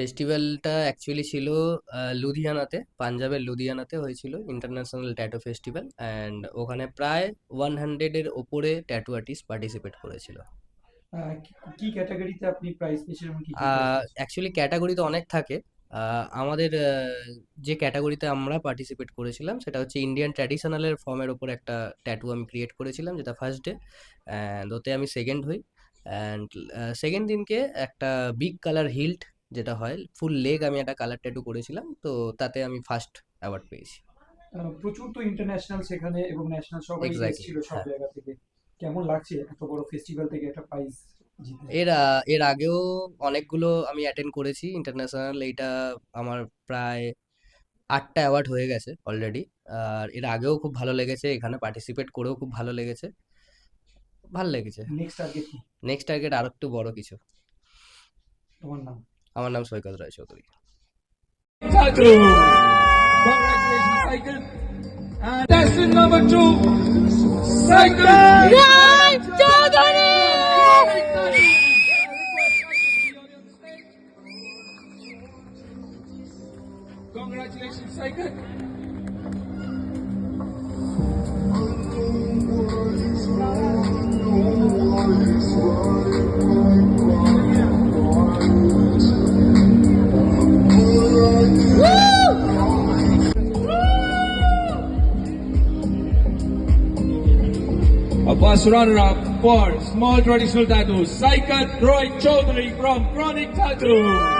ফেস্টিভ্যালটা actually ছিল লুধিয়ানাতে পাঞ্জাবের লুধিয়ানাতে হয়েছিল ইন্টারন্যাশনাল ট্যাটু ফেস্টিভ্যাল অ্যান্ড ওখানে প্রায় ওয়ান হান্ড্রেডের ওপরে ট্যাটু আর্টিস্ট পার্টিসিপেট করেছিল। কি- ক্যাটাগরিতে আপনি prize পেয়েছেন? অ্যাকচুয়ালি ক্যাটাগরি তো অনেক থাকে। আমাদের যে ক্যাটাগরিতে আমরা পার্টিসিপেট করেছিলাম সেটা হচ্ছে ইন্ডিয়ান ট্র্যাডিশনালের ফর্মের ওপর একটা ট্যাটু আমি ক্রিয়েট করেছিলাম যেটা ফার্স্ট ডে অ্যান্ড ওতে আমি সেকেন্ড হই। অ্যান্ড সেকেন্ড দিনকে একটা বিগ কালার হিল্ট যেটা হয় ফুল লেগ আমি একটা কালার ট্যাটু করেছিলাম তো তাতে আমি ফার্স্ট অ্যাওয়ার্ড পেয়েছি। প্রচুর তো ইন্টারন্যাশনাল সেখানে এবং ন্যাশনাল সবাই এসেছিল সব হ্যাঁ। জায়গা থেকে। কেমন লাগছে এত বড় ফেস্টিভ্যাল থেকে একটা প্রাইজ এর এর আগেও অনেকগুলো আমি অ্যাটেন্ড করেছি ইন্টারন্যাশনাল এইটা আমার প্রায় আটটা অ্যাওয়ার্ড হয়ে গেছে অলরেডি আর এর আগেও খুব ভালো লেগেছে এখানে পার্টিসিপেট করেও খুব ভালো লেগেছে। ভালো লেগেছে। নেক্সট টার্গেট নেক্সট টার্গেট আর একটু বড় কিছু। তোমার নাম? আমার নাম Saikat Roy Chowdhury Tattoo. Congratulations, Cycle. Bus runner-up for small traditional tattoos, Saikat Roy Chaudhary from Chronic Tattoo.